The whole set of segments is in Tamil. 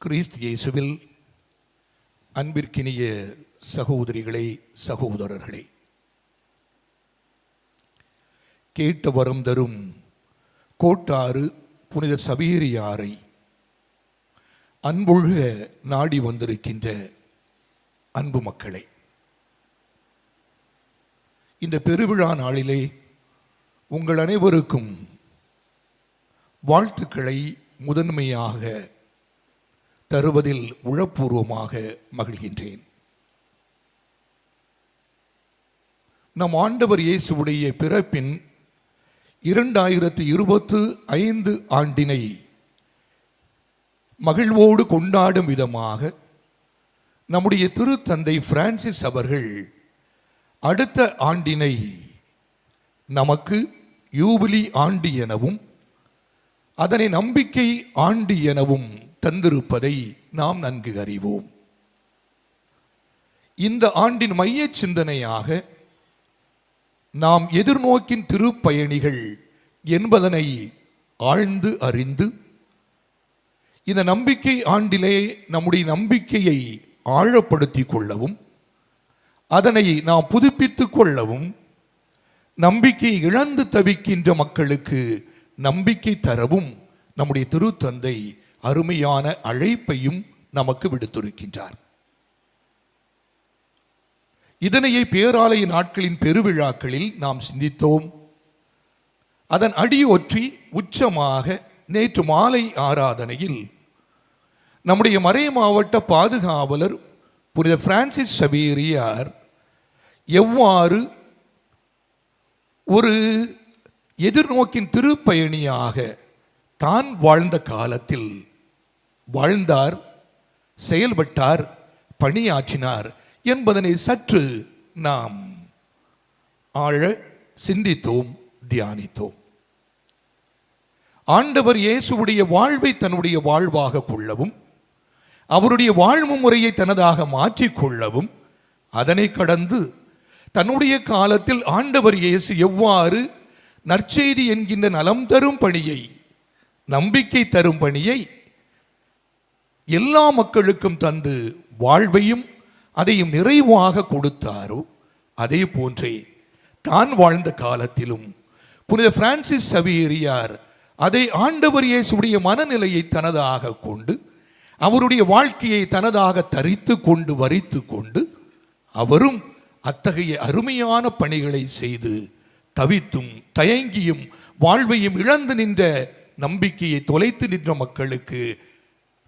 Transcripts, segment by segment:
கிறிஸ்து இயேசுவில் அன்பிற்கினிய சகோதரிகளை சகோதரர்களே கேட்ட வரம் தரும் கோட்டாறு புனித சபீரியாரை அன்பொழுக நாடி வந்திருக்கின்ற அன்பு மக்களை இந்த பெருவிழா நாளிலே உங்கள் அனைவருக்கும் வாழ்த்துக்களை முதன்மையாக தருவதில் உழப்பூர்வமாக மகிழ்கின்றேன். நம் ஆண்டவர் இயேசுடைய பிறப்பின் இரண்டாயிரத்தி இருபத்து ஐந்து ஆண்டினை மகிழ்வோடு கொண்டாடும் விதமாக நம்முடைய திருத்தந்தை பிரான்சிஸ் அவர்கள் அடுத்த ஆண்டினை நமக்கு யூபிலி ஆண்டு எனவும் அதனை நம்பிக்கை ஆண்டு எனவும் தந்திருப்பதை நாம் நன்கு அறிவோம். இந்த ஆண்டின் மைய சிந்தனையாக நாம் எதிர்நோக்கின் திருப்பயணிகள் என்பதனை ஆழ்ந்து அறிந்து இந்த நம்பிக்கை ஆண்டிலே நம்முடைய நம்பிக்கையை ஆழப்படுத்திக் கொள்ளவும் அதனை நாம் புதுப்பித்துக் கொள்ளவும் நம்பிக்கை இழந்து தவிக்கின்ற மக்களுக்கு நம்பிக்கை தரவும் நம்முடைய திருத்தந்தை அருமையான அழைப்பையும் நமக்கு விடுத்திருக்கின்றார். இதனையே பேராலய நாட்களின் பெருவிழாக்களில் நாம் சிந்தித்தோம். அதன் அடியொற்றி உச்சமாக நேற்று மாலை ஆராதனையில் நம்முடைய மறை மாவட்ட பாதுகாவலர் புனித பிரான்சிஸ் சவேரியார் எவ்வாறு ஒரு எதிர்நோக்கின் திருப்பயணியாக தான் வாழ்ந்த காலத்தில் வாழ்ந்தார் செயல்பட்டார் பணியாற்றினார் என்பதனை சற்று நாம் ஆழ சிந்தித்தோம் தியானித்தோம். ஆண்டவர் இயேசுடைய வாழ்வை தன்னுடைய வாழ்வாக கொள்ளவும் அவருடைய வாழ்வு முறையை தனதாக மாற்றிக்கொள்ளவும் அதனை கடந்து தன்னுடைய காலத்தில் ஆண்டவர் இயேசு எவ்வாறு நற்செய்தி என்கின்ற நலம் தரும் பணியை நம்பிக்கை தரும் பணியை எல்லா மக்களுக்கும் தந்து வாழ்வையும் அதையும் நிறைவாக கொடுத்தாரோ அதே போன்றே தான் வாழ்ந்த காலத்திலும் புனித பிரான்சிஸ் சவியரியார் அதை ஆண்டவர் இயேசுடைய மனநிலையை தனதாக கொண்டு அவருடைய வாழ்க்கையை தனதாக தரித்து கொண்டு வரித்து கொண்டு அவரும் அத்தகைய அருமையான பணிகளை செய்து தவித்தும் தயங்கியும் வாழ்வையும் இழந்து நின்ற நம்பிக்கையை தொலைத்து நின்ற மக்களுக்கு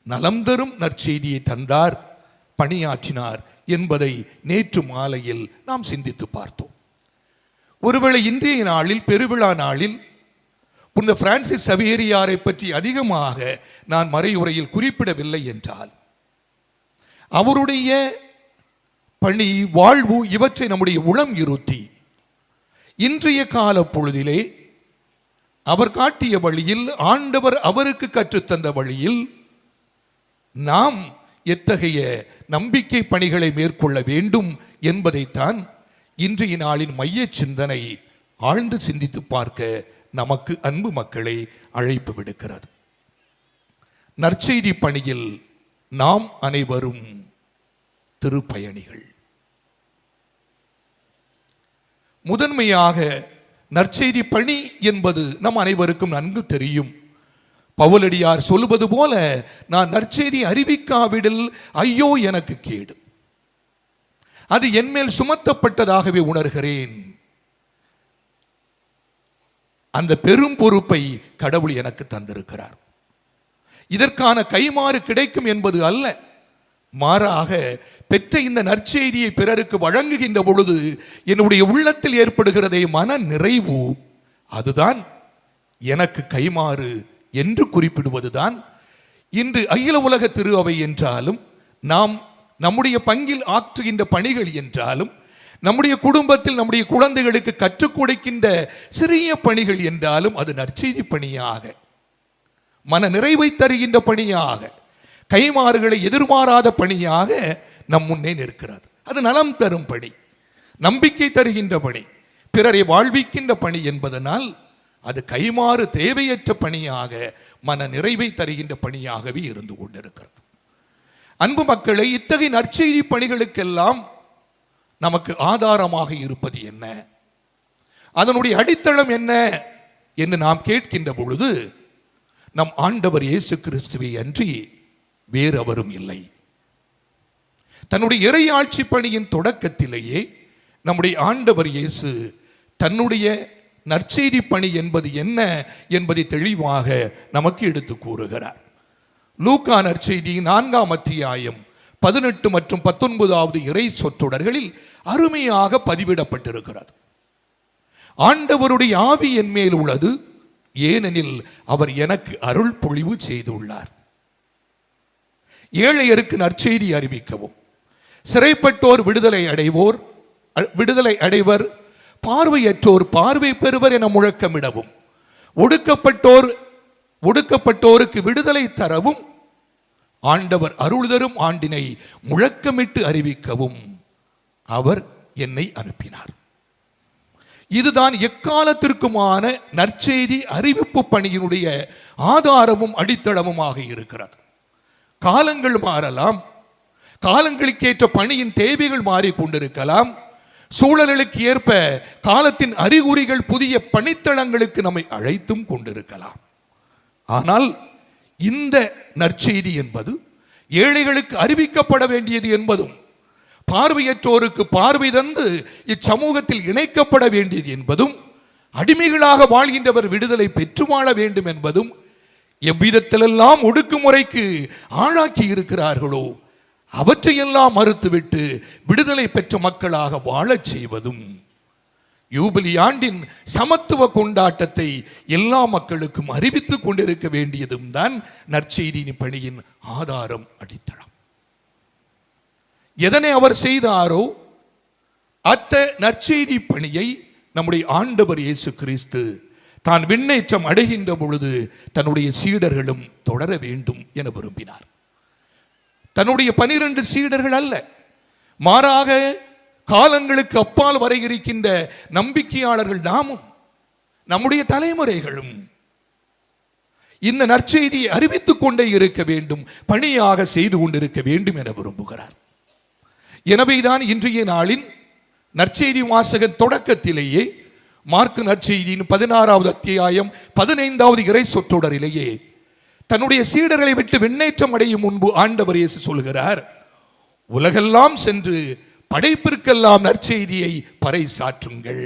நலம் தரும் நற்செய்தியை தந்தார் பணியாற்றினார் என்பதை நேற்று மாலையில் நாம் சிந்தித்து பார்த்தோம். ஒருவேளை இன்றைய நாளில் பெருவிழா நாளில் புனித பிரான்சிஸ் சவேரியாரை பற்றி அதிகமாக நான் மறையுறையில் குறிப்பிடவில்லை என்றால் அவருடைய பணி வாழ்வு இவற்றை நம்முடைய உளம் இருத்தி இன்றைய கால பொழுதிலே அவர் காட்டிய வழியில் ஆண்டவர் அவருக்கு கற்றுத்தந்த வழியில் நாம் எத்தகைய நம்பிக்கை பணிகளை மேற்கொள்ள வேண்டும் என்பதைத்தான் இன்றைய நாளின் மைய சிந்தனை ஆழ்ந்து சிந்தித்து பார்க்க நமக்கு அன்பு மக்களை அழைப்பு விடுக்கிறது. நற்செய்தி பணியில் நாம் அனைவரும் திருப்பயணிகள். முதன்மையாக நற்செய்தி பணி என்பது நம் அனைவருக்கும் நன்கு தெரியும். பவுலடியார் சொல்லுவது போல நான் நற்செய்தி அறிவிக்காவிடில் ஐயோ எனக்கு கேடு. அது என்மேல் சுமத்தப்பட்டதாகவே உணர்கிறேன். அந்த பெரும் பொறுப்பை கடவுள் எனக்கு தந்திருக்கிறார். இதற்கான கைமாறு கிடைக்கும் என்பது அல்ல. மாறாக பெற்ற இந்த நற்செய்தியை பிறருக்கு வழங்குகின்ற பொழுது என்னுடைய உள்ளத்தில் ஏற்படுகிறதே மன நிறைவு. அதுதான் எனக்கு கைமாறு என்று குறிப்பிடுவதுதான் இன்று அகில உலக திரு அவை என்றாலும் நாம் நம்முடைய பங்கில் ஆற்றுகின்ற பணிகள் என்றாலும் நம்முடைய குடும்பத்தில் நம்முடைய குழந்தைகளுக்கு கற்றுக் கொடுக்கின்ற சிறிய பணிகள் என்றாலும் அது நற்செய்தி பணியாக மன நிறைவை தருகின்ற பணியாக கைமாறுகளை எதிர்மாறாத பணியாக நம் முன்னே நிற்கிறது. அது நலம் தரும் பணி நம்பிக்கை தருகின்ற பணி பிறரை வாழ்விக்கின்ற பணி என்பதனால் அது கைமாறு தேவையற்ற பணியாக மன நிறைவை தருகின்ற பணியாகவே இருந்து கொண்டிருக்கிறது. அன்பு மக்களை இத்தகைய நற்செய்தி பணிகளுக்கெல்லாம் நமக்கு ஆதாரமாக இருப்பது என்ன? அதனுடைய அடித்தளம் என்ன என்று நாம் கேட்கின்ற பொழுது நம் ஆண்டவர் இயேசு கிறிஸ்துவை அன்றி வேறு அவரும் இல்லை. தன்னுடைய இறையாட்சி பணியின் தொடக்கத்திலேயே நம்முடைய ஆண்டவர் இயேசு தன்னுடைய நற்செய்தி பணி என்பது என்ன என்பதை தெளிவாக நமக்கு எடுத்து கூறுகிறார். லூக்கா நற்செய்தி நான்காம் அத்தியாயம் பதினெட்டு மற்றும் பத்தொன்பதாவது இறை சொற்றொடர்களில் அருமையாக பதிவிடப்பட்டிருக்கிறது. ஆண்டவருடைய ஆவி என் மேல் உள்ளது ஏனெனில் அவர் எனக்கு அருள் பொழிவு செய்துள்ளார். ஏழையருக்கு நற்செய்தி அறிவிக்கவும். சிறைப்பட்டோர் விடுதலை அடைவோர் அ- விடுதலை அடைவர் பார்வையற்றோர் பார்வை பெறுவர் என முழக்கமிடவும். ஒடுக்கப்பட்டோர் ஒடுக்கப்பட்டோருக்கு விடுதலை தரவும். ஆண்டவர் அருள்தரும் ஆண்டினை முழக்கமிட்டு அறிவிக்கவும் அவர் என்னை அனுப்பினார். இதுதான் எக்காலத்திற்குமான நற்செய்தி அறிவிப்பு பணியினுடைய ஆதாரமும் அடித்தளமுமாக இருக்கிறது. காலங்கள் மாறலாம். காலங்களுக்கேற்ற பணியின் தேவைகள் மாறிக்கொண்டிருக்கலாம். சூழல்களுக்கு ஏற்ப காலத்தின் அறிகுறிகள் புதிய பணித்தளங்களுக்கு நம்மை அழைத்தும் கொண்டிருக்கலாம். ஆனால் இந்த நற்செய்தி என்பது ஏழைகளுக்கு அறிவிக்கப்பட வேண்டியது என்பதும் பார்வையற்றோருக்கு பார்வை தந்து இச்சமூகத்தில் இணைக்கப்பட வேண்டியது என்பதும் அடிமைகளாக வாழ்கின்றவர் விடுதலை பெற்று வாழ வேண்டும் என்பதும் எவ்விதத்திலெல்லாம் ஒடுக்குமுறைக்கு ஆளாக்கி இருக்கிறார்களோ அவற்றையெல்லாம் மறுத்துவிட்டு விடுதலை பெற்ற மக்களாக வாழச் செய்வதும் யூபிலி ஆண்டின் சமத்துவ கொண்டாட்டத்தை எல்லா மக்களுக்கும் அறிவித்துக் கொண்டிருக்க வேண்டியதும் தான் நற்செய்தியின் பணியின் ஆதாரம் அடித்தளம். எதனை அவர் செய்தாரோ அத்த நற்செய்தி பணியை நம்முடைய ஆண்டவர் இயேசு கிறிஸ்து தான் விண்ணேற்றம் அடைகின்ற பொழுது தன்னுடைய சீடர்களும் தொடர வேண்டும் என விரும்பினார். தன்னுடைய பனிரெண்டு சீடர்கள் அல்ல. மாறாக காலங்களுக்கு அப்பால் வரை இருக்கின்ற நம்பிக்கையாளர்கள் நாமும் நம்முடைய தலைமுறைகளும் இந்த நற்செய்தியை அறிவித்துக் கொண்டே இருக்க வேண்டும் பணியாக செய்து கொண்டிருக்க வேண்டும் என விரும்புகிறார். எனவேதான் இன்றைய நாளின் நற்செய்தி வாசகன் தொடக்கத்திலேயே மார்க்கு நற்செய்தியின் பதினாறாவது அத்தியாயம் பதினைந்தாவது இறை சொற்றொடரிலேயே தன்னுடைய சீடர்களை விட்டு விண்ணேற்றம் அடையும் முன்பு ஆண்டவர் இயேசு சொல்கிறார் உலகெல்லாம் சென்று படைப்பிற்கெல்லாம் நற்செய்தியை பறைசாற்றுங்கள்.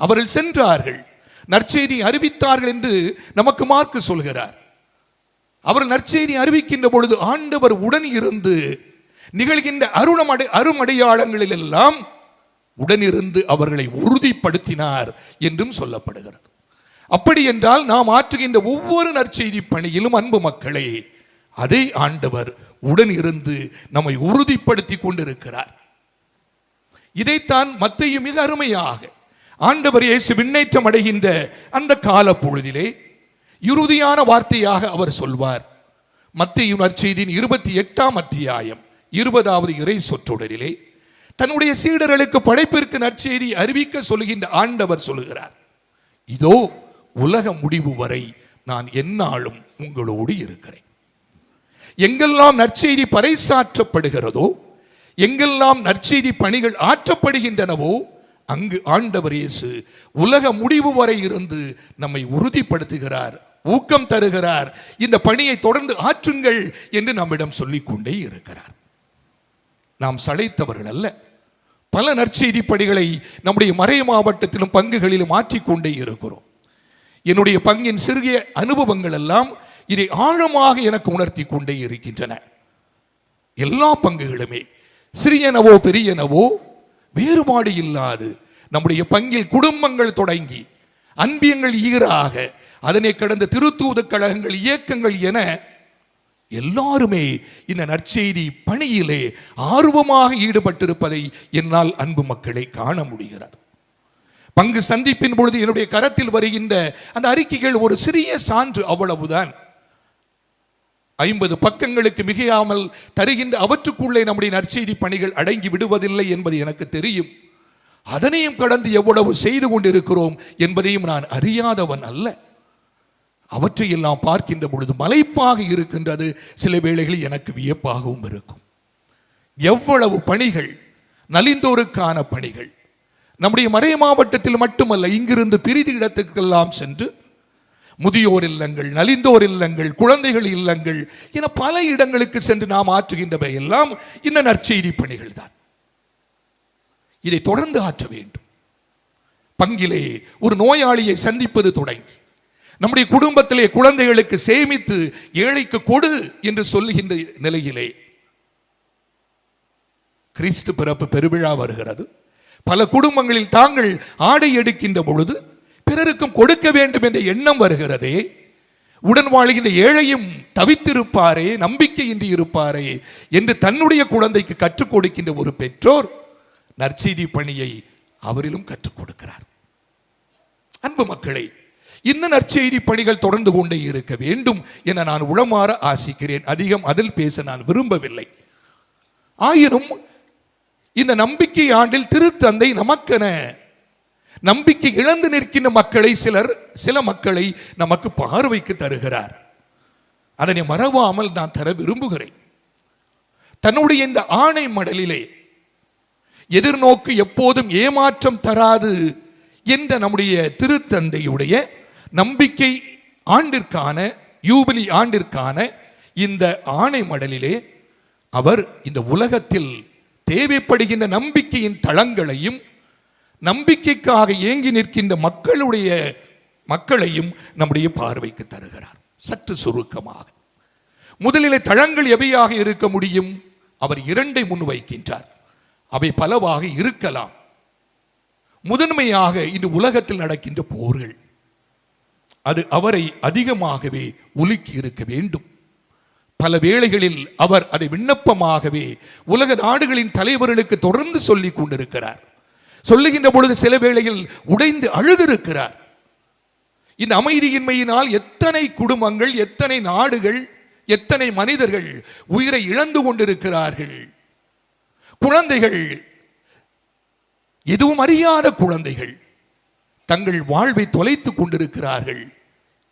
அவர்கள் சென்றார்கள் நற்செய்தி அறிவித்தார்கள் என்று நமக்கு மார்க்கு சொல்கிறார். அவர் நற்செய்தி அறிவிக்கின்ற பொழுது ஆண்டவர் உடன் இருந்து நிகழ்கின்ற அருணமடை அருமடையாளங்களில் எல்லாம் உடனிருந்து அவர்களை உறுதிப்படுத்தினார் என்றும் சொல்லப்படுகிறது. அப்படி என்றால் நாம் ஆற்றுகின்ற ஒவ்வொரு நற்செய்தி பணியிலும் அன்பு மக்களே அதே ஆண்டவர் உடன் இருந்து நம்மை உறுதிப்படுத்தி கொண்டிருக்கிறார். இதைத்தான் மத்தையும் மிக அருமையாக ஆண்டவர் இயேசு விண்ணேற்றம் அடைகின்ற அந்த கால பொழுதிலே இறுதியான வார்த்தையாக அவர் சொல்வார். மத்திய நற்செய்தியின் இருபத்தி எட்டாம் அத்தியாயம் இருபதாவது இறை சொற்றொடரிலே தன்னுடைய சீடர்களுக்கு படைப்பிற்கு நற்செய்தி அறிவிக்க சொல்கின்ற ஆண்டவர் சொல்லுகிறார். இதோ உலக முடிவு வரை நான் எந்நாளும் உங்களோடு இருக்கிறேன். எங்கெல்லாம் நற்செய்தி பறைசாற்றப்படுகிறதோ எங்கெல்லாம் நற்செய்தி பணிகள் ஆற்றப்படுகின்றனவோ அங்கு ஆண்டவர் இயேசு உலக முடிவு வரை இருந்து நம்மை உறுதிப்படுத்துகிறார் ஊக்கம் தருகிறார். இந்த பணியை தொடர்ந்து ஆற்றுங்கள் என்று நம்மிடம் சொல்லிக்கொண்டே இருக்கிறார். நாம் சளைத்தவர்கள் அல்ல. பல நற்செய்தி பணிகளை நம்முடைய மறை மாவட்டத்திலும் பங்குகளிலும் மாற்றிக்கொண்டே இருக்கிறோம். என்னுடைய பங்கின் சிறிய அனுபவங்கள் எல்லாம் இதை ஆழமாக எனக்கு உணர்த்தி கொண்டே இருக்கின்றன. எல்லா பங்குகளுமே சிறியனவோ பெரியனவோ வேறுபாடு இல்லாது நம்முடைய பங்கில் குடும்பங்கள் தொடங்கி அன்பியங்கள் ஈராக அதனை கடந்த திருத்தூது கழகங்கள் இயக்கங்கள் என எல்லாருமே இந்த நற்செய்தி பணியிலே ஆர்வமாக ஈடுபட்டிருப்பதை என்னால் அன்பு மக்களை காண முடிகிறது. பங்கு சந்திப்பின் பொழுது என்னுடைய கரத்தில் வருகின்ற அந்த அறிக்கைகள் ஒரு சிறிய சான்று அவ்வளவுதான். ஐம்பது பக்கங்களுக்கு மிகையாமல் தருகின்ற அவற்றுக்குள்ளே நம்முடைய நற்செய்தி பணிகள் அடங்கி விடுவதில்லை என்பது எனக்கு தெரியும். அதனையும் கடந்து எவ்வளவு செய்து கொண்டிருக்கிறோம் என்பதையும் நான் அறியாதவன் அல்ல. அவற்றையெல்லாம் பார்க்கின்ற பொழுது மலைப்பாக இருக்கின்றது. சில வேளைகளில் எனக்கு வியப்பாகவும் இருக்கும். எவ்வளவு பணிகள் நலிந்தோருக்கான பணிகள் நம்முடைய மறை மாவட்டத்தில் மட்டுமல்ல இங்கிருந்து பிரிதி இடத்துக்கெல்லாம் சென்று முதியோர் இல்லங்கள் நலிந்தோர் இல்லங்கள் குழந்தைகள் இல்லங்கள் என பல இடங்களுக்கு சென்று நாம் ஆற்றுகின்றவை எல்லாம் இந்த நற்செய்தி பணிகள் தான் இதை தொடர்ந்து ஆற்ற வேண்டும். பங்கிலே ஒரு நோயாளியை சந்திப்பது தொடங்கி நம்முடைய குடும்பத்திலே குழந்தைகளுக்கு சேமித்து ஏழைக்கு கொடு என்று சொல்லுகின்ற நிலையிலே கிறிஸ்து பிறப்பு பெருவிழா வருகிறது. பல குடும்பங்களில் தாங்கள் ஆடை எடுக்கின்ற பொழுது பிறருக்கும் கொடுக்க வேண்டும் என்ற எண்ணம் வருகிறதே. உடன் வாழ்கின்ற ஏழையும் தவித்திருப்பாரே நம்பிக்கையின்றி இருப்பாரே என்று தன்னுடைய குழந்தைக்கு கற்றுக் கொடுக்கின்ற ஒரு பெற்றோர் நற்செய்தி பணியை அவரிலும் கற்றுக் கொடுக்கிறார். அன்பு மக்களை இந்த நற்செய்தி பணிகள் தொடர்ந்து கொண்டே இருக்க வேண்டும் என நான் உளமாற ஆசிக்கிறேன். அதிகம் அதில் பேச நான் விரும்பவில்லை. ஆயினும் இந்த நம்பிக்கை ஆண்டில் திருத்தந்தை நமக்கென. நம்பிக்கை இழந்து நிற்கின்ற மக்களை சிலர் சில மக்களை நமக்கு பார்வைக்கு தருகிறார். அதனை மறவாமல் நான் தர விரும்புகிறேன். தன்னுடைய இந்த ஆணை மடலிலே எதிர்நோக்கு எப்போதும் ஏமாற்றம் தராது என்ற நம்முடைய திருத்தந்தையுடைய நம்பிக்கை ஆண்டிற்கான யூபிலி ஆண்டிற்கான இந்த ஆணை மடலிலே அவர் இந்த உலகத்தில் தேவைப்படுகின்ற நம்பிக்கையின் தளங்களையும் நம்பிக்கைக்காக ஏங்கி நிற்கின்ற மக்களுடைய மக்களையும் நம்முடைய பார்வைக்கு தருகிறார். சற்று சுருக்கமாக. முதலிலே தளங்கள் எவையாக இருக்க முடியும்? அவர் இரண்டை முன்வைக்கின்றார். அவை பலவாக இருக்கலாம். முதன்மையாக இந்த உலகத்தில் நடக்கின்ற போர்கள். அது அவரை அதிகமாகவே உலுக்கி இருக்க வேண்டும். பல வேளைகளில் அவர் அதை விண்ணப்பமாகவே உலக நாடுகளின் தலைவர்களுக்கு தொடர்ந்து சொல்லிக் கொண்டிருக்கிறார். சொல்லுகின்ற பொழுது சில வேளையில் உடைந்து அழுதிருக்கிறார். இந்த அமைதியின்மையினால் எத்தனை குடும்பங்கள் எத்தனை நாடுகள் எத்தனை மனிதர்கள் உயிரை இழந்து கொண்டிருக்கிறார்கள். குழந்தைகள் எதுவும் அறியாத குழந்தைகள் தங்கள் வாழ்வை தொலைத்துக் கொண்டிருக்கிறார்கள்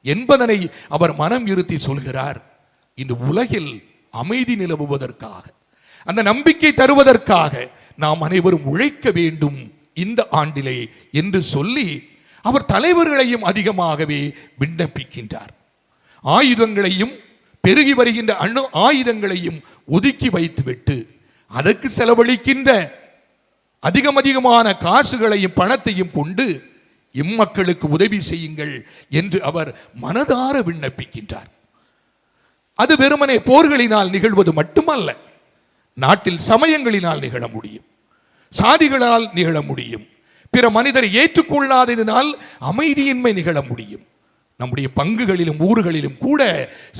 என்பதனை அவர் மனம் இருத்தி சொல்கிறார். இந்த உலகில் அமைதி நிலவுவதற்காக அந்த நம்பிக்கை தருவதற்காக நாம் அனைவரும் உழைக்க வேண்டும் இந்த ஆண்டிலே என்று சொல்லி அவர் தலைவர்களையும் அதிகமாகவே விண்ணப்பிக்கின்றார். ஆயுதங்களையும் பெருகி வருகின்ற அணு ஆயுதங்களையும் ஒதுக்கி வைத்துவிட்டு அதற்கு செலவழிக்கின்ற அதிகம் அதிகமான காசுகளையும் பணத்தையும் கொண்டு இம்மக்களுக்கு உதவி செய்யுங்கள் என்று அவர் மனதார விண்ணப்பிக்கின்றார். அது வெறுமனே போர்களினால் நிகழ்வது மட்டுமல்ல நாட்டில் சமயங்களினால் நிகழ முடியும் சாதிகளால் நிகழ முடியும் பிற மனிதரை ஏற்றுக்கொள்ளாததினால் அமைதியின்மை நிகழ முடியும். நம்முடைய பங்குகளிலும் ஊர்களிலும் கூட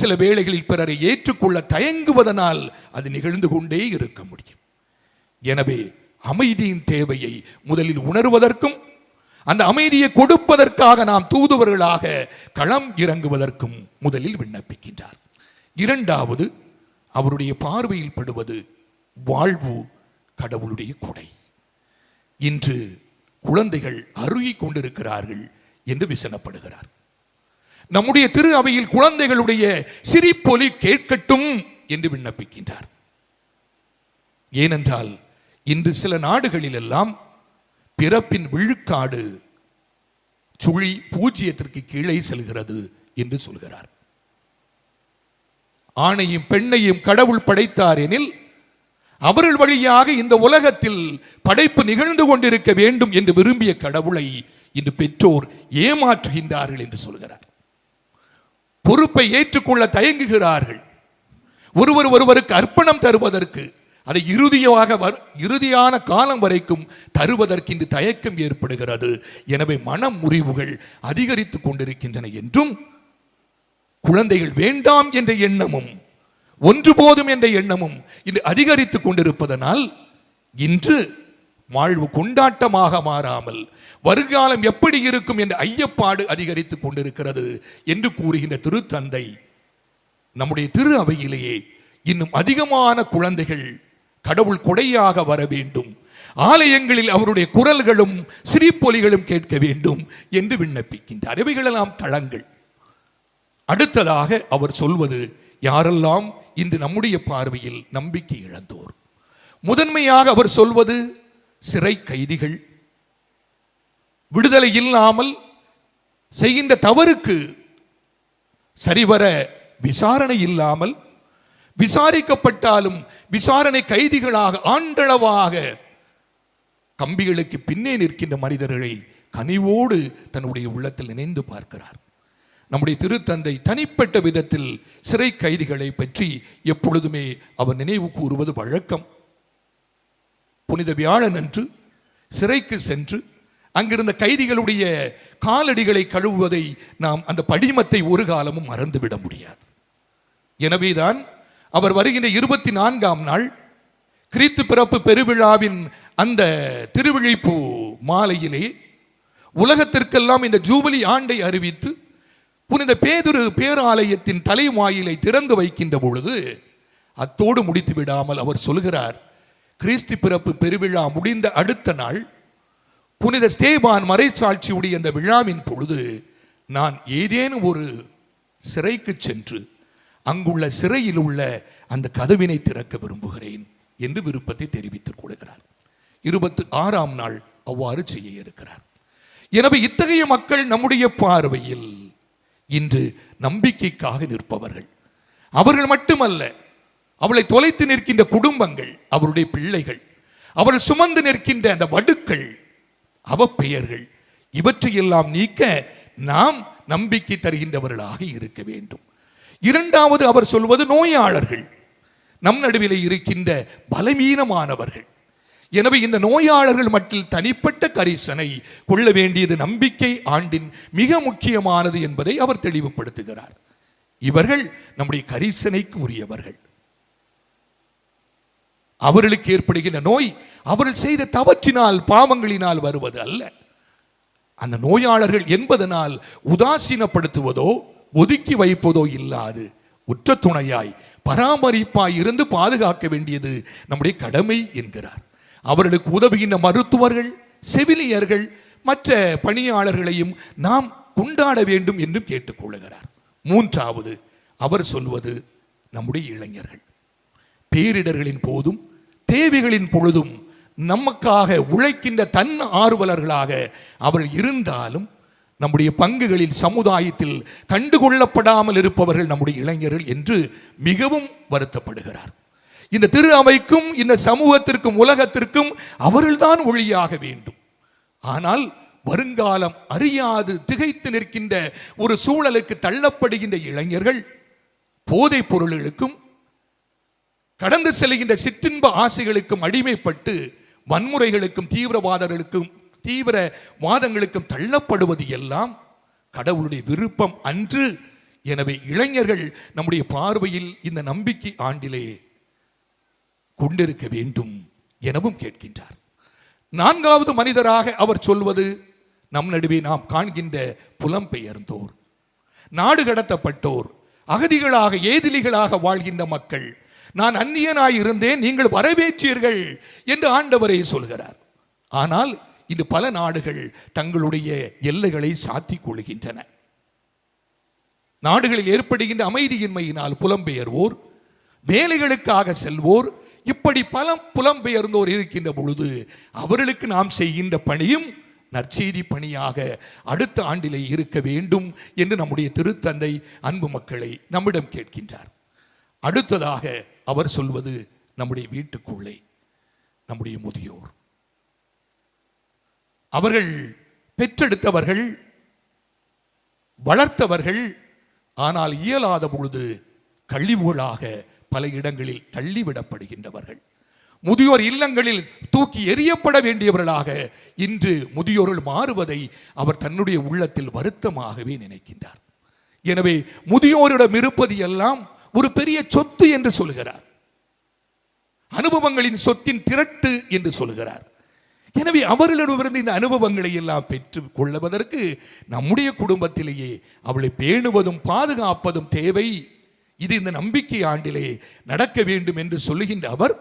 சில வேளைகளில் பிறரை ஏற்றுக்கொள்ள தயங்குவதனால் அது நிகழ்ந்து கொண்டே இருக்க முடியும். எனவே அமைதியின் தேவையை முதலில் உணர்வதற்கும் அந்த அமைதியை கொடுப்பதற்காக நாம் தூதுவர்களாக களம் இறங்குவதற்கும் முதலில் விண்ணப்பிக்கின்றார். இரண்டாவது அவருடைய பார்வையில் படுவது வாழ்வு கடவுளுடைய கொடை. இன்று குழந்தைகள் அருகிக் கொண்டிருக்கிறார்கள் என்று விசனப்படுகிறார். நம்முடைய திரு அவையில் குழந்தைகளுடைய சிரிப்பொலி கேட்கட்டும் என்று விண்ணப்பிக்கின்றார். ஏனென்றால் இன்று சில நாடுகளில் எல்லாம் பிறப்பின் விழுக்காடு சுழி பூஜ்ஜியத்திற்கு கீழே செல்கிறது என்று சொல்கிறார். ஆணையும் பெண்ணையும் கடவுள் படைத்தார் எனில் அவர்கள் வழியாக இந்த உலகத்தில் படைப்பு நிகழ்ந்து கொண்டிருக்க வேண்டும் என்று விரும்பிய கடவுளை இன்று பெற்றோர் ஏமாற்றுகின்றார்கள் என்று சொல்கிறார். பொறுப்பை ஏற்றுக்கொள்ள தயங்குகிறார்கள். ஒருவர் ஒருவருக்கு அர்ப்பணம் தருவதற்கு அதை இறுதியாக இறுதியான காலம் வரைக்கும் தருவதற்கு இன்று தயக்கம் ஏற்படுகிறது. எனவே மன முறிவுகள் அதிகரித்துக் கொண்டிருக்கின்றன என்றும் குழந்தைகள் வேண்டாம் என்ற எண்ணமும் ஒன்று போதும் என்ற எண்ணமும் இது அதிகரித்துக் கொண்டிருப்பதனால் இன்று வாழ்வு கொண்டாட்டமாக மாறாமல் வருங்காலம் எப்படி இருக்கும் என்ற ஐயப்பாடு அதிகரித்துக் கொண்டிருக்கிறது என்று கூறுகின்ற திருத்தந்தை நம்முடைய திரு அவையிலேயே இன்னும் அதிகமான குழந்தைகள் கடவுள் கொடையாக வர வேண்டும். ஆலயங்களில் அவருடைய குரல்களும் சிரிப்பொலிகளும் கேட்க வேண்டும் என்று விண்ணப்பிக்கின்றார் இவைகளெல்லாம் தளங்கள். அடுத்ததாக அவர் சொல்வது யாரெல்லாம் இன்று நம்முடைய பார்வையில் நம்பிக்கை இழந்தோர்? முதன்மையாக அவர் சொல்வது சிறை கைதிகள். விடுதலை இல்லாமல் செய்கின்ற தவறுக்கு சரிவர விசாரணை இல்லாமல் விசாரிக்கப்பட்டாலும் விசாரணை கைதிகளாக ஆண்டளவாக கம்பிகளுக்கு பின்னே நிற்கின்ற மனிதர்களை கனிவோடு தன்னுடைய உள்ளத்தில் நினைந்து பார்க்கிறார். நம்முடைய திருத்தந்தை தனிப்பட்ட விதத்தில் சிறை கைதிகளை பற்றி எப்பொழுதுமே அவர் நினைவு கூறுவது வழக்கம். புனித வியாழன் அன்று சிறைக்கு சென்று அங்கிருந்த கைதிகளுடைய காலடிகளை கழுவுவதை நாம் அந்த படிமத்தை ஒரு காலமும் மறந்துவிட முடியாது. எனவேதான் அவர் வருகின்ற இருபத்தி நான்காம் நாள் கிறித்து பிறப்பு பெருவிழாவின் அந்த திருவிழிப்பு மாலையிலே உலகத்திற்கெல்லாம் இந்த ஜூபிலி ஆண்டை அறிவித்து புனித பேதுரு பேராலயத்தின் தலைவாயிலை திறந்து வைக்கின்ற பொழுது அத்தோடு முடித்து விடாமல் அவர் சொல்கிறார் கிறிஸ்து பிறப்பு பெருவிழா முடிந்த அடுத்த நாள் புனித ஸ்தேபான் மறைசாட்சியுடைய அந்த விழாவின் பொழுது நான் ஏதேனும் ஒரு சிறைக்கு சென்று அங்குள்ள சிறையில் உள்ள அந்த கதவினை திறக்க விரும்புகிறேன் என்று விருப்பத்தை தெரிவித்துக் கொள்கிறார். இருபத்தி ஆறாம் நாள் அவ்வாறு செய்ய இருக்கிறார். எனவே இத்தகைய மக்கள் நம்முடைய பார்வையில் இன்று நம்பிக்கைக்காக நிற்பவர்கள். அவர்கள் மட்டுமல்ல அவளை தொலைத்து நிற்கின்ற குடும்பங்கள் அவருடைய பிள்ளைகள் அவள் சுமந்து நிற்கின்ற அந்த வடுக்கள் அவப்பெயர்கள் இவற்றையெல்லாம் நீக்க நாம் நம்பிக்கை தருகின்றவர்களாக இருக்க வேண்டும். இரண்டாவது அவர் சொல்வது நோயாளர்கள். நம் நடுவிலே இருக்கின்ற பலவீனமானவர்கள். எனவே இந்த நோயாளர்கள் மட்டில் தனிப்பட்ட கரிசனை கொள்ள வேண்டியது நம்பிக்கை ஆண்டின் மிக முக்கியமானது என்பதை அவர் தெளிவுபடுத்துகிறார். இவர்கள் நம்முடைய கரிசனைக்கு உரியவர்கள். அவர்களுக்கு ஏற்படுகின்ற நோய் அவர்கள் செய்த தவற்றினால் பாவங்களினால் வருவது அல்ல. அந்த நோயாளர்கள் என்பதனால் உதாசீனப்படுத்துவதோ ஒதுக்கி வைப்பதோ இல்லாது உற்ற துணையாய் பராமரிப்பாய் இருந்து பாதுகாக்க வேண்டியது நம்முடைய கடமை என்கிறார். அவர்களுக்கு உதவுகின்ற மருத்துவர்கள் செவிலியர்கள் மற்ற பணியாளர்களையும் நாம் கொண்டாட வேண்டும் என்றும் கேட்டுக்கொள்கிறார் மூன்றாவது அவர் சொல்வது நம்முடைய இளைஞர்கள். பேரிடர்களின் போதும் தேவைகளின் பொழுதும் நமக்காக உழைக்கின்ற தன் ஆர்வலர்களாக அவர்கள் இருந்தாலும் நம்முடைய பங்குகளில் சமுதாயத்தில் கண்டுகொள்ளப்படாமல் இருப்பவர்கள் நம்முடைய இளைஞர்கள் என்று மிகவும் வருத்தப்படுகிறார். இந்த திரு அமைக்கும் இந்த சமூகத்திற்கும் உலகத்திற்கும் அவர்கள்தான் ஒளியாக வேண்டும். ஆனால் வருங்காலம் அறியாது திகைத்து நிற்கின்ற ஒரு சூழலுக்கு தள்ளப்படுகின்ற இளைஞர்கள் போதைப் பொருள்களுக்கும் கடந்து செல்கின்ற சிற்றின்ப ஆசைகளுக்கும் அடிமைப்பட்டு வன்முறைகளுக்கும் தீவிரவாதங்களுக்கும் தீவிர வாதங்களுக்கும் தள்ளப்படுவது எல்லாம் கடவுளுடைய விருப்பம் அன்று. எனவே இளைஞர்கள் நம்முடைய பார்வையில் இந்த நம்பிக்கை ஆண்டிலே கொண்டிருக்க வேண்டும் எனவும் கேட்கின்றார். நான்காவது மனிதராக அவர் சொல்வது நம் நடுவே நாம் காண்கின்ற புலம்பெயர்ந்தோர் நாடு கடத்தப்பட்டோர் அகதிகளாக ஏதிலிகளாக வாழ்கின்ற மக்கள் நான் அந்நியனாய் இருந்தேன் நீங்கள் வரவேற்றீர்கள் என்று ஆண்டவரே சொல்கிறார். ஆனால் இன்று பல நாடுகள் தங்களுடைய எல்லைகளை சாத்திக் கொள்கின்றன. நாடுகளில் ஏற்படுகின்ற அமைதியின்மையினால் புலம்பெயர்வோர் வேலைகளுக்காக செல்வோர் இப்படி பல புலம்பெயர்ந்தோர் இருக்கின்ற பொழுது அவர்களுக்கு நாம் செய்கின்ற பணியும் நற்செய்தி பணியாக அடுத்த ஆண்டிலே இருக்க வேண்டும் என்று நம்முடைய திருத்தந்தை அன்பு மக்களை நம்மிடம் கேட்கின்றார். அடுத்ததாக அவர் சொல்வது நம்முடைய வீட்டுக்குள்ளே நம்முடைய முதியோர். அவர்கள் பெற்றெடுத்தவர்கள் வளர்த்தவர்கள் ஆனால் இயலாத பொழுது கழிவுகளாக பல இடங்களில் தள்ளிவிடப்படுகின்றவர்கள். முதியோர் இல்லங்களில் தூக்கி எறியப்பட வேண்டியவர்களாக இன்று முதியோர்கள் மாறுவதை அவர் தன்னுடைய உள்ளத்தில் வருத்தமாகவே நினைக்கின்றார். எனவே முதியோரிடம் இருப்பது எல்லாம் ஒரு பெரிய சொத்து என்று சொல்கிறார். அனுபவங்களின் சொத்தின் திரட்டு என்று சொல்கிறார். எனவே அவர்களிடமிருந்து இந்த அனுபவங்களை எல்லாம் பெற்று கொள்ளுவதற்கு நம்முடைய குடும்பத்திலேயே அவளை பேணுவதும் பாதுகாப்பதும் தேவை. இது இந்த நம்பிக்கை ஆண்டிலே நடக்க வேண்டும் என்று சொல்லுகின்ற அவர்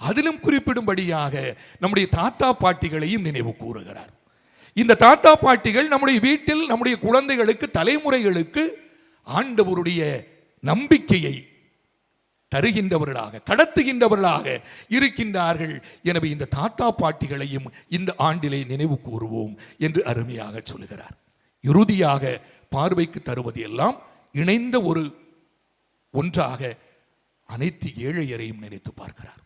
அதிலும் குறிப்பிடும்படியாக நம்முடைய தாத்தா பாட்டிகளையும் நினைவு கூறுகிறார். இந்த தாத்தா பாட்டிகள் நம்முடைய வீட்டில் நம்முடைய குழந்தைகளுக்கு தலைமுறைகளுக்கு ஆண்டவருடைய நம்பிக்கையை தருகின்றவர்களாக கடத்துகின்றவர்களாக இருக்கின்றார்கள். எனவே இந்த தாத்தா பாட்டிகளையும் இந்த ஆண்டிலே நினைவு கூறுவோம் என்று அருமையாக சொல்கிறார் இறுதியாக பார்வைக்கு தருவது எல்லாம் இணைந்த ஒரு ஒன்றாக அனைத்து ஏழையரையும் நினைத்து பார்க்கிறார்.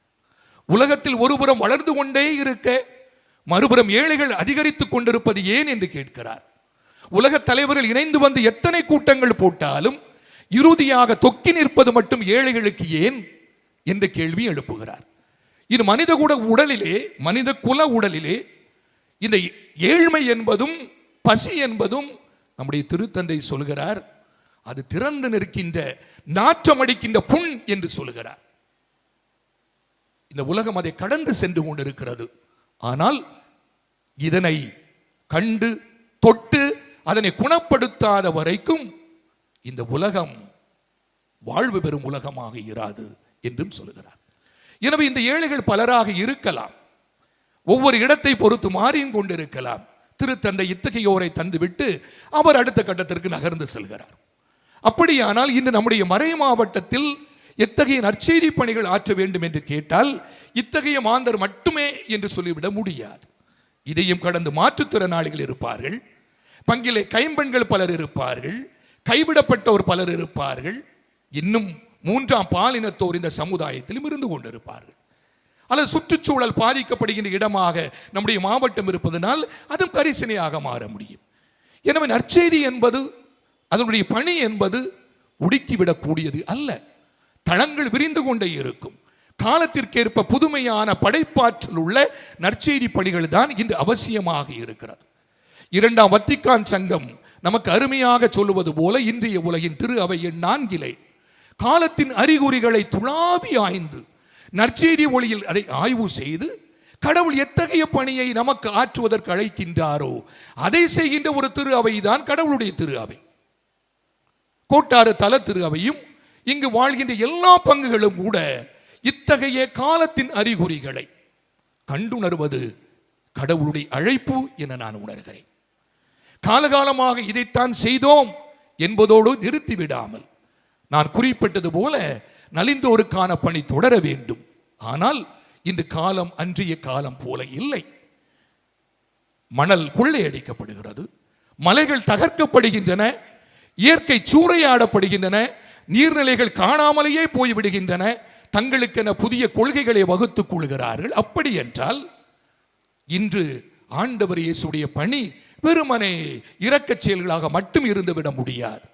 உலகத்தில் ஒருபுறம் வளர்ந்து கொண்டே இருக்க மறுபுறம் ஏழைகள் அதிகரித்துக் கொண்டிருப்பது ஏன் என்று கேட்கிறார். உலகத் தலைவர்கள் இணைந்து வந்து எத்தனை கூட்டங்கள் போட்டாலும் இறுதியாக தொக்கி நிற்பது மட்டும் ஏழைகளுக்கு ஏன் என்ற கேள்வி எழுப்புகிறார். இது மனித கூட உடலிலே மனித குல உடலிலே இந்த ஏழ்மை என்பதும் பசி என்பதும் நம்முடைய திருத்தந்தை சொல்கிறார் அது திறந்து நிற்கின்ற நாற்றம் அடிக்கின்ற புண் என்று சொல்லுகிறார். இந்த உலகம் அதை கடந்து சென்று கொண்டிருக்கிறது. ஆனால் இதனை கண்டு தொட்டு அதனை குணப்படுத்தாத வரைக்கும் இந்த உலகம் வாழ்வு பெறும் உலகமாக இராது என்றும் சொல்கிறார் எனவே இந்த ஏழைகள் பலராக இருக்கலாம். ஒவ்வொரு இடத்தை பொறுத்து மாறியும் கொண்டிருக்கலாம். திருத்தந்தை இத்தகையோரை தந்துவிட்டு அவர் அடுத்த கட்டத்திற்கு நகர்ந்து செல்கிறார். அப்படியானால் இன்று நம்முடைய மறை மாவட்டத்தில் எத்தகைய நற்செய்தி பணிகள் ஆற்ற வேண்டும் என்று கேட்டால் இத்தகைய மாந்தர் மட்டுமே என்று சொல்லிவிட முடியாது. இதையும் கடந்து மாற்றுத்திறனாளிகள் இருப்பார்கள். பங்கிலே கைம்பெண்கள் பலர் இருப்பார்கள். கைவிடப்பட்டோர் பலர் இருப்பார்கள். இன்னும் மூன்றாம் பாலினத்தோர் இந்த சமுதாயத்திலும் இருந்து கொண்டிருப்பார்கள். அல்லது சுற்றுச்சூழல் பாதிக்கப்படுகின்ற இடமாக நம்முடைய மாவட்டம் இருப்பதனால் அதுவும் கரிசனையாக மாற முடியும். எனவே நற்செய்தி என்பது அதனுடைய பணி என்பது உடுக்கிவிடக்கூடியது அல்ல. தளங்கள் விரிந்து கொண்டே இருக்கும். காலத்திற்கேற்ப புதுமையான படைப்பாற்றல் உள்ள நற்செய்தி பணிகள் தான் இன்று அவசியமாக இருக்கிறது. இரண்டாம் வத்திக்கான் சங்கம் நமக்கு அருமையாக சொல்லுவது போல இன்றைய உலகின் திரு அவை நான்கிலே காலத்தின் அறிகுறிகளை துளாவி ஆய்ந்து நற்செய்தி ஒளியில் அதை ஆய்வு செய்து கடவுள் எத்தகைய பணியை நமக்கு ஆற்றுவதற்கு அழைக்கின்றாரோ அதை செய்கின்ற ஒரு திரு அவைதான் கடவுளுடைய திரு அவை. கோட்டாறு தல திரு அவையும் இங்கு வாழ்கின்ற எல்லா பங்குகளும் கூட இத்தகைய காலத்தின் அறிகுறிகளை கண்டுணர்வது கடவுளுடைய அழைப்பு என நான் உணர்கிறேன். காலகாலமாக இதைத்தான் செய்தோம் என்பதோடு நிறுத்திவிடாமல் நான் குறிப்பிட்டது போல நலிந்தோருக்கான பணி தொடர வேண்டும். ஆனால் இன்று காலம் அன்றைய காலம் போல இல்லை. மணல் கொள்ளையடிக்கப்படுகிறது மலைகள் தகர்க்கப்படுகின்றன. இயற்கை சூறையாடப்படுகின்றன நீர்நிலைகள் காணாமலேயே போய்விடுகின்றன தங்களுக்கென புதிய கொள்கைகளை வகுத்துக் கொள்கிறார்கள். அப்படி என்றால் இன்று ஆண்டவர் இயேசுடைய பணி வெறுமனே இரக்கச் செயல்களாக மட்டும் இருந்துவிட முடியாது.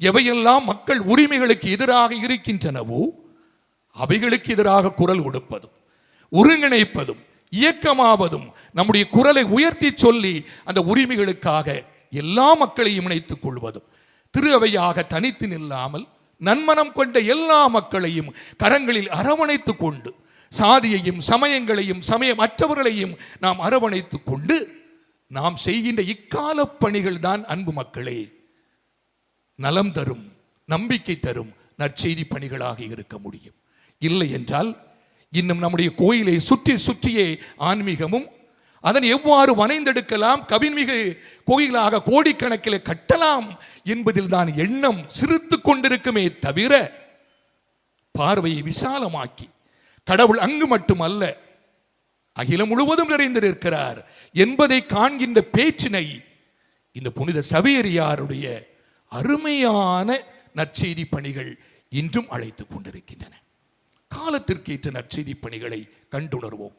எவையெல்லாம் மக்கள் உரிமைகளுக்கு எதிராக இருக்கின்றனவோ அவைகளுக்கு எதிராக குரல் கொடுப்பதும் ஒருங்கிணைப்பதும் இயக்கமாவதும் நம்முடைய குரலை உயர்த்தி சொல்லி அந்த உரிமைகளுக்காக எல்லா மக்களையும் இணைத்துக் கொள்வதும் திரு அவையாக தனித்து நில்லாமல் நன்மனம் கொண்ட எல்லா மக்களையும் கரங்களில் அரவணைத்து கொண்டு சாதியையும் சமயங்களையும் சமயமற்றவர்களையும் நாம் அரவணைத்து கொண்டு நாம் செய்கின்ற இக்கால பணிகள் தான் அன்பு மக்களே. நலம் தரும் நம்பிக்கை தரும் நற்செய்தி பணிகளாக இருக்க முடியும். இல்லை என்றால் இன்னும் நம்முடைய கோயிலை சுற்றி சுற்றியே ஆன்மீகமும் அதனை எவ்வாறு வனைந்தெடுக்கலாம்? கவின்மிகு கோயிலாக கோடிக்கணக்கில் கட்டலாம் என்பதில் தான் எண்ணம் சிரித்து கொண்டிருக்குமே தவிர பார்வையை விசாலமாக்கி கடவுள் அங்கு மட்டுமல்ல அகிலம் முழுவதும் நிறைந்திருக்கிறார் என்பதை காண்கின்ற பேச்சினை இந்த புனித சவேரியாருடைய அருமையான நற்செய்தி பணிகள் இன்றும் அழைத்துக் கொண்டிருக்கின்றன. காலத்திற்கேற்ற நற்செய்தி பணிகளை கண்டுணர்வோம்.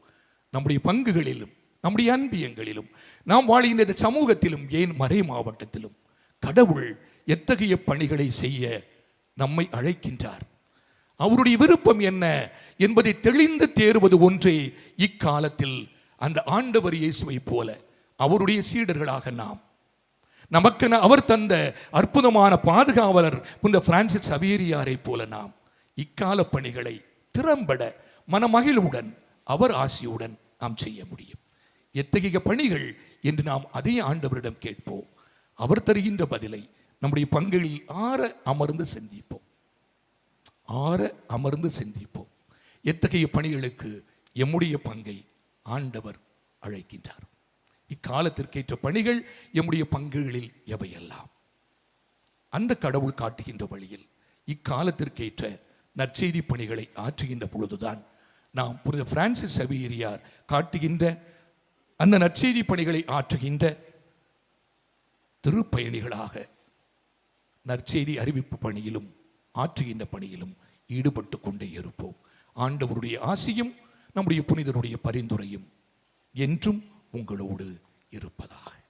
நம்முடைய பங்குகளிலும் நம்முடைய அன்பியங்களிலும் நாம் வாழ்கின்ற இந்த சமூகத்திலும் ஏன் மறை மாவட்டத்திலும் கடவுள் எத்தகைய பணிகளை செய்ய நம்மை அழைக்கின்றார்? அவருடைய விருப்பம் என்ன என்பதை தெளிந்து தேறுவது ஒன்றே இக்காலத்தில் அந்த ஆண்டவர் இயேசுவை போல அவருடைய சீடர்களாக நாம். நமக்கென அவர் தந்த அற்புதமான பாதுகாவலர் புனித பிரான்சிஸ் அவேரியாரை போல நாம். இக்கால பணிகளை திறம்பட மனமகிழ்வுடன் அவர் ஆசியுடன் நாம் செய்ய முடியும். எத்தகைய பணிகள் என்று நாம் அதே ஆண்டவரிடம் கேட்போம். அவர் தருகின்ற பதிலை நம்முடைய பங்குகளில் ஆற அமர்ந்து சிந்திப்போம். ஆற அமர்ந்து சிந்திப்போம். எத்தகைய பணிகளுக்கு எம்முடைய பங்கை ஆண்டவர் அழைக்கின்றார். இக்காலத்திற்கேற்ற பணிகள் எம்முடைய பங்குகளில் எவையெல்லாம்? அந்த கடவுள் காட்டுகின்ற வழியில் இக்காலத்திற்கேற்ற நற்செய்தி பணிகளை ஆற்றுகின்ற பொழுதுதான் நாம் புனித பிரான்சிஸ் சவேரியார் காட்டுகின்ற அந்த நற்செய்தி பணிகளை ஆற்றுகின்ற திருப்பயணிகளாக நற்செய்தி அறிவிப்பு பணியிலும் ஆற்றுகின்ற பணியிலும் ஈடுபட்டு கொண்டே இருப்போம். ஆண்டவருடைய ஆசையும் நம்முடைய புனிதருடைய பரிந்துரையும் என்றும் உங்களோடு இருப்பதாக.